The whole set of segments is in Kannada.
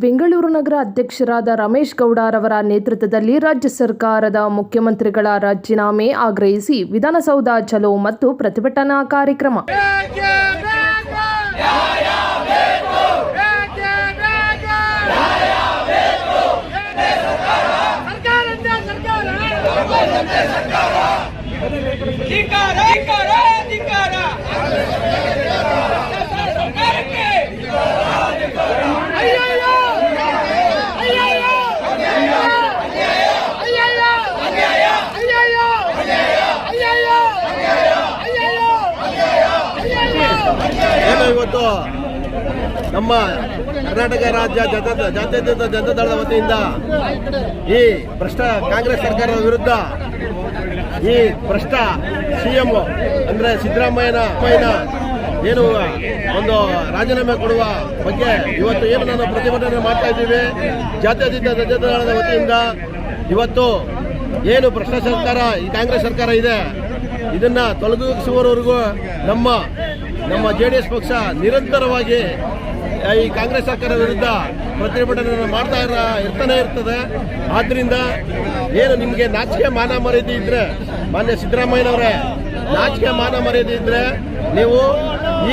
ಬೆಂಗಳೂರು ನಗರ ಅಧ್ಯಕ್ಷರಾದ ರಮೇಶ್ ಗೌಡರವರ ನೇತೃತ್ವದಲ್ಲಿ ರಾಜ್ಯ ಸರ್ಕಾರದ ಮುಖ್ಯಮಂತ್ರಿಗಳ ರಾಜೀನಾಮೆ ಆಗ್ರಹಿಸಿ ವಿಧಾನಸೌಧ ಚಲೋ ಮತ್ತು ಪ್ರತಿಭಟನಾ ಕಾರ್ಯಕ್ರಮ ಏನು ಇವತ್ತು ನಮ್ಮ ಕರ್ನಾಟಕ ರಾಜ್ಯ ಜನತಾ ಜಾತ್ಯತೀತ ಜನತಾದಳದ ವತಿಯಿಂದ ಈ ಭ್ರಷ್ಟ ಕಾಂಗ್ರೆಸ್ ಸರ್ಕಾರದ ವಿರುದ್ಧ ಈ ಭ್ರಷ್ಟ ಸಿ ಎಂ ಅಂದ್ರೆ ಸಿದ್ದರಾಮಯ್ಯನ ಏನು ಒಂದು ರಾಜೀನಾಮೆ ಕೊಡುವ ಬಗ್ಗೆ ಇವತ್ತು ಏನು ನಾನು ಪ್ರತಿಭಟನೆ ಮಾಡ್ತಾ ಇದ್ದೀವಿ. ಜಾತ್ಯತೀತ ಜನತಾದಳದ ವತಿಯಿಂದ ಇವತ್ತು ಏನು ಭ್ರಷ್ಟ ಸರ್ಕಾರ, ಈ ಕಾಂಗ್ರೆಸ್ ಸರ್ಕಾರ ಇದೆ, ಇದನ್ನ ತೊಲಗಿಸುವವರೆಗೂ ನಮ್ಮ ನಮ್ಮ ಜೆ ಡಿ ಎಸ್ ಪಕ್ಷ ನಿರಂತರವಾಗಿ ಈ ಕಾಂಗ್ರೆಸ್ ಸರ್ಕಾರದ ವಿರುದ್ಧ ಪ್ರತಿಭಟನೆಯನ್ನು ಮಾಡ್ತಾ ಇರ, ಇರ್ತಾನೆ ಇರ್ತದೆ. ಆದ್ದರಿಂದ ಏನು ನಿಮಗೆ ನಾಚಿಕೆ ಮಾನ ಮರ್ಯಾದೆ ಇದ್ರೆ, ಮಾನ್ಯ ಸಿದ್ದರಾಮಯ್ಯನವರೇ, ನಾಚಿಕೆ ಮಾನ ಮರ್ಯಾದೆ ಇದ್ರೆ ನೀವು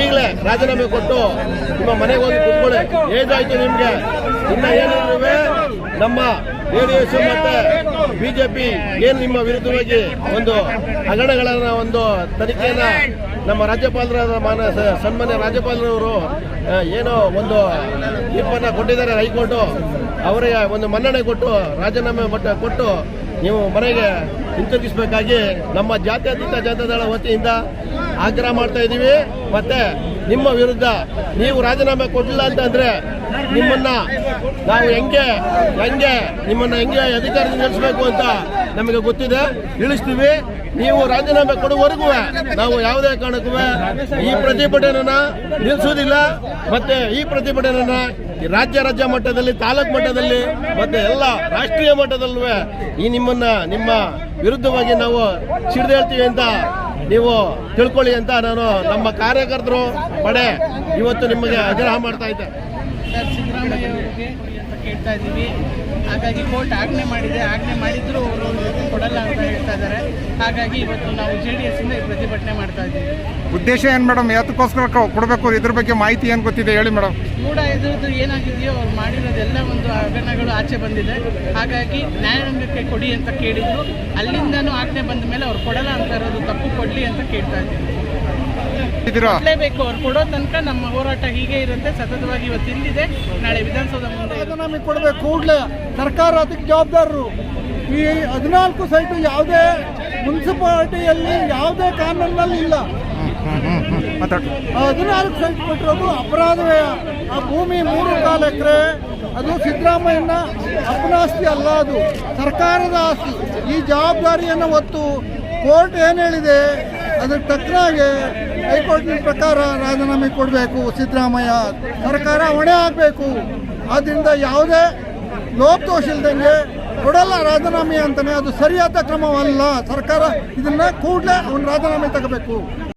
ಈಗಲೇ ರಾಜೀನಾಮೆ ಕೊಟ್ಟು ನಿಮ್ಮ ಮನೆಗೆ ಹೋಗಿ ಕೂತ್ಕೊಳ್ಳಿ. ಏಜಾಯಿತು ನಿಮಗೆ. ಇನ್ನ ಏನಿದ್ರು ನಮ್ಮ ಜೆ ಡಿ ಎಸ್ ಮತ್ತೆ ಬಿಜೆಪಿ ಏನು ನಿಮ್ಮ ವಿರುದ್ಧವಾಗಿ ಒಂದು ಹಗರಣಗಳನ್ನು, ಒಂದು ತನಿಖೆಯನ್ನ ನಮ್ಮ ರಾಜ್ಯಪಾಲರಾದ ಮಾನ ಸನ್ಮಾನ್ಯ ರಾಜ್ಯಪಾಲರವರು ಏನೋ ಒಂದು ತೀರ್ಪನ್ನು ಕೊಟ್ಟಿದ್ದಾರೆ ಹೈಕೋರ್ಟು. ಅವರಿಗೆ ಒಂದು ಮನ್ನಣೆ ಕೊಟ್ಟು, ರಾಜೀನಾಮೆ ಮಟ್ಟ ಕೊಟ್ಟು ನೀವು ಮನೆಗೆ ಹಿಂತಿರುಗಿಸಬೇಕಾಗಿ ನಮ್ಮ ಜಾತ್ಯತೀತ ಜನತಾದಳ ವತಿಯಿಂದ ಆಗ್ರಹ ಮಾಡ್ತಾ ಇದ್ದೀವಿ. ಮತ್ತು ನಿಮ್ಮ ವಿರುದ್ಧ ನೀವು ರಾಜೀನಾಮೆ ಕೊಡಲಿಲ್ಲ ಅಂತಂದರೆ ನಿಮ್ಮನ್ನ ನಾವು ಹೆಂಗೆ ಹೆಂಗೆ ನಿಮ್ಮನ್ನ ಹೆಂಗೆ ಅಧಿಕಾರ ನಿಲ್ಲಿಸಬೇಕು ಅಂತ ನಮಗೆ ಗೊತ್ತಿದೆ. ತಿಳಿಸ್ತೀವಿ ನೀವು ರಾಜೀನಾಮೆ ಕೊಡುವವರೆಗೂ ನಾವು ಯಾವುದೇ ಕಾರಣಕ್ಕೂ ಈ ಪ್ರತಿಭಟನೆನ ನಿಲ್ಲಿಸುವುದಿಲ್ಲ. ಮತ್ತೆ ಈ ಪ್ರತಿಭಟನೆನ ಈ ರಾಜ್ಯ ರಾಜ್ಯ ಮಟ್ಟದಲ್ಲಿ, ತಾಲೂಕು ಮಟ್ಟದಲ್ಲಿ, ಮತ್ತೆ ಎಲ್ಲ ರಾಷ್ಟ್ರೀಯ ಮಟ್ಟದಲ್ಲೂ ಈ ನಿಮ್ಮನ್ನ, ನಿಮ್ಮ ವಿರುದ್ಧವಾಗಿ ನಾವು ಸಿಡಿದೇಳ್ತೀವಿ ಅಂತ ನೀವು ತಿಳ್ಕೊಳ್ಳಿ ಅಂತ ನಾನು ನಮ್ಮ ಕಾರ್ಯಕರ್ತರು ಪಡೆ. ಇವತ್ತು ನಿಮಗೆ ಆಗ್ರಹ ಮಾಡ್ತಾ ಸರ್ ಸಿದ್ದರಾಮಯ್ಯ ಅವರಿಗೆ ಅಂತ ಕೇಳ್ತಾ ಇದ್ದೀವಿ. ಹಾಗಾಗಿ ಕೋರ್ಟ್ ಆಜ್ಞೆ ಮಾಡಿದೆ. ಆಜ್ಞೆ ಮಾಡಿದ್ರು ಅವರು ಕೊಡಲ್ಲ ಅಂತ ಹೇಳ್ತಾ ಇದ್ದಾರೆ. ಹಾಗಾಗಿ ಇವತ್ತು ನಾವು ಜೆ ಡಿ ಎಸ್ ಇಂದ ಈ ಪ್ರತಿಭಟನೆ ಮಾಡ್ತಾ ಇದ್ದೀವಿ. ಉದ್ದೇಶ ಏನು ಮೇಡಮ್? ಯಾತಕ್ಕೋಸ್ಕರ ಕೊಡಬೇಕು? ಇದ್ರ ಬಗ್ಗೆ ಮಾಹಿತಿ ಏನು ಗೊತ್ತಿದೆ ಹೇಳಿ ಮೇಡಮ್. ಕೂಡ ಇದ್ರದ್ದು ಏನಾಗಿದೆಯೋ ಅವ್ರು ಮಾಡಿರೋದೆಲ್ಲ ಒಂದು ಹಗರಣಗಳು ಆಚೆ ಬಂದಿದೆ. ಹಾಗಾಗಿ ನ್ಯಾಯಾಂಗಕ್ಕೆ ಕೊಡಿ ಅಂತ ಕೇಳಿದ್ರು. ಅಲ್ಲಿಂದನೂ ಆಜ್ಞೆ ಬಂದ ಮೇಲೆ ಅವ್ರು ಕೊಡಲ್ಲ ಅಂತ ಇರೋದು ತಪ್ಪು ಕೊಡಲಿ ಅಂತ ಕೇಳ್ತಾ ಇದ್ದೀವಿ. ಕೊಡಲೇಬೇಕು ಅವ್ರು ಕೊಡೋ ತನಕ ನಮ್ಮ ಹೋರಾಟ ಹೀಗೆ ಇರುತ್ತೆ ಸತತವಾಗಿ ಇವತ್ತು ಇಲ್ಲಿದೆ ನಾಳೆ ವಿಧಾನಸೌಧ ಮುಂದೆ. ರಾಜೀನಾಮೆ ಕೊಡಬೇಕು ಕೂಡಲೇ. ಸರ್ಕಾರ ಅದಕ್ಕೆ ಜವಾಬ್ದಾರರು. ಈ ಹದಿನಾಲ್ಕು ಸೈಟು ಯಾವುದೇ ಮುನ್ಸಿಪಾಲಿಟಿಯಲ್ಲಿ ಯಾವುದೇ ಕಾನೂನಲ್ಲಿ ಇಲ್ಲ. ಹದಿನಾಲ್ಕು ಸೈಟ್ ಕೊಟ್ಟಿರೋದು ಅಪರಾಧವೇ. ಆ ಭೂಮಿ ಮೂರು ಕಾಲು ಎಕರೆ ಅದು ಸಿದ್ದರಾಮಯ್ಯನ ಅಪನಾಸ್ತಿ ಅಲ್ಲ ಅದು. ಸರ್ಕಾರದ ಆಸ್ತಿ. ಈ ಜವಾಬ್ದಾರಿಯನ್ನು ಹೊತ್ತು ಕೋರ್ಟ್ ಏನು ಹೇಳಿದೆ? ಅದಕ್ಕೆ ತಕ್ಕನಾಗೆ ಹೈಕೋರ್ಟ್ ಪ್ರಕಾರ ರಾಜೀನಾಮೆ ಕೊಡಬೇಕು, ಸಿದ್ದರಾಮಯ್ಯ. ಸರ್ಕಾರ ಹೊಣೆ ಆಗಬೇಕು. ಆದ್ದರಿಂದ ಯಾವುದೇ ಲೋಪದೋಷ ಇಲ್ದಂಗೆ ಕೊಡಲ್ಲ ರಾಜೀನಾಮೆ ಅಂತಲೇ ಅದು ಸರಿಯಾದ ಕ್ರಮವಲ್ಲ. ಸರ್ಕಾರ ಇದನ್ನ ಕೂಡಲೇ ಅವನು ರಾಜೀನಾಮೆ ತಗೋಬೇಕು.